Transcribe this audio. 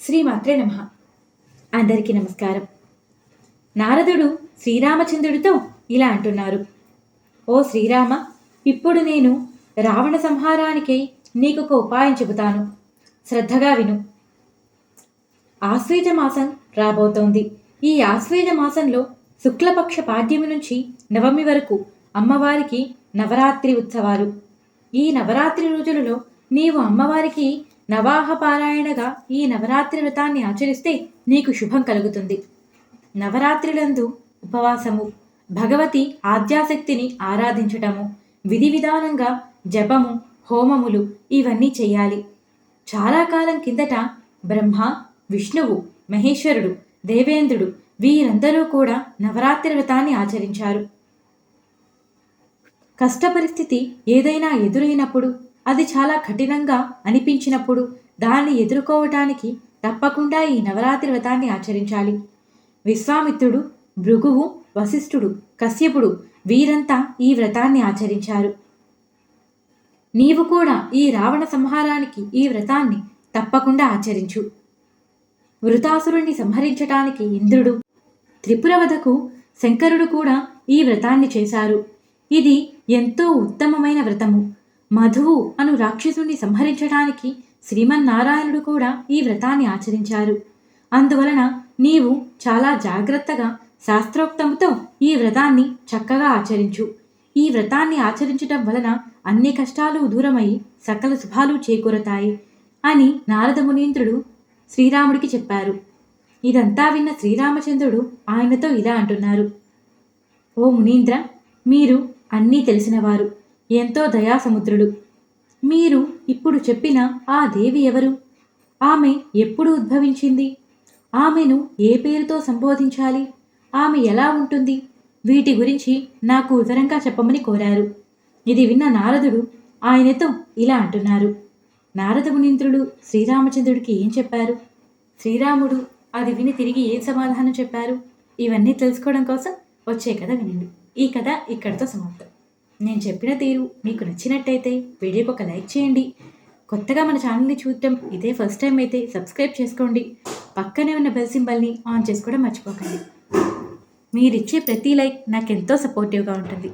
శ్రీమాత్రే నమ. అందరికీ నమస్కారం. నారదుడు శ్రీరామచంద్రుడితో ఇలా అంటున్నారు. ఓ శ్రీరామ ఇప్పుడు నేను రావణ సంహారానికి నీకు ఒక ఉపాయం చెబుతాను. శ్రద్ధగా విను. ఆశ్వేజ మాసం రాబోతోంది. ఈ ఆశ్వేజ మాసంలో శుక్లపక్ష పాడ్యమి నుంచి నవమి వరకు అమ్మవారికి నవరాత్రి ఉత్సవాలు. ఈ నవరాత్రి రోజులలో నీవు అమ్మవారికి నవాహ పారాయణగా ఈ నవరాత్రి వ్రతాన్ని ఆచరిస్తే నీకు శుభం కలుగుతుంది. నవరాత్రులందు ఉపవాసము భగవతి ఆద్యాశక్తిని ఆరాధించటము విధి విధానంగా జపము హోమములు ఇవన్నీ చేయాలి. చాలా కాలం కిందట బ్రహ్మ విష్ణువు మహేశ్వరుడు దేవేంద్రుడు వీరందరూ కూడా నవరాత్రి వ్రతాన్ని ఆచరించారు. కష్ట పరిస్థితి ఏదైనా ఎదురైనప్పుడు అది చాలా కఠినంగా అనిపించినప్పుడు దాన్ని ఎదుర్కోవటానికి తప్పకుండా ఈ నవరాత్రి వ్రతాన్ని ఆచరించాలి. విశ్వామిత్రుడు భృగువు వశిష్ఠుడు కశ్యపుడు వీరంతా ఈ వ్రతాన్ని ఆచరించారు. నీవు కూడా ఈ రావణ సంహారానికి ఈ వ్రతాన్ని తప్పకుండా ఆచరించు. వృతాసురుణ్ణి సంహరించటానికి ఇంద్రుడు త్రిపురవధకు శంకరుడు కూడా ఈ వ్రతాన్ని చేశారు. ఇది ఎంతో ఉత్తమమైన వ్రతము. మధువు అను రాక్షసుని సంహరించడానికి శ్రీమన్నారాయణుడు కూడా ఈ వ్రతాన్ని ఆచరించారు. అందువలన నీవు చాలా జాగ్రత్తగా శాస్త్రోక్తముతో ఈ వ్రతాన్ని చక్కగా ఆచరించు. ఈ వ్రతాన్ని ఆచరించటం వలన అన్ని కష్టాలు దూరమై సకల శుభాలు చేకూరతాయి అని నారద మునీంద్రుడు శ్రీరాముడికి చెప్పారు. ఇదంతా విన్న శ్రీరామచంద్రుడు ఆయనతో ఇలా అంటున్నారు. ఓ మునీంద్ర మీరు అన్నీ తెలిసినవారు. ఎంతో దయాసముద్రుడు మీరు ఇప్పుడు చెప్పిన ఆ దేవి ఎవరు? ఆమె ఎప్పుడు ఉద్భవించింది? ఆమెను ఏ పేరుతో సంబోధించాలి? ఆమె ఎలా ఉంటుంది? వీటి గురించి నాకు వివరంగా చెప్పమని కోరారు. ఇది విన్న నారదుడు ఆయనతో ఇలా అంటున్నారు. నారద మునీంద్రుడు శ్రీరామచంద్రుడికి ఏం చెప్పారు? శ్రీరాముడు అది విని తిరిగి ఏం సమాధానం చెప్పారు? ఇవన్నీ తెలుసుకోవడం కోసం వచ్చే కథ వినండి. ఈ కథ ఇక్కడితో సమాప్తం. నేను చెప్పిన తీరు మీకు నచ్చినట్టయితే వీడియోకి ఒక లైక్ చేయండి. కొత్తగా మన ఛానల్ని చూడటం ఇదే ఫస్ట్ టైం అయితే సబ్స్క్రైబ్ చేసుకోండి. పక్కనే ఉన్న బెల్ సింబల్ని ఆన్ చేసుకోవడం మర్చిపోకండి. మీరిచ్చే ప్రతి లైక్ నాకు ఎంతో సపోర్టివ్గా ఉంటుంది.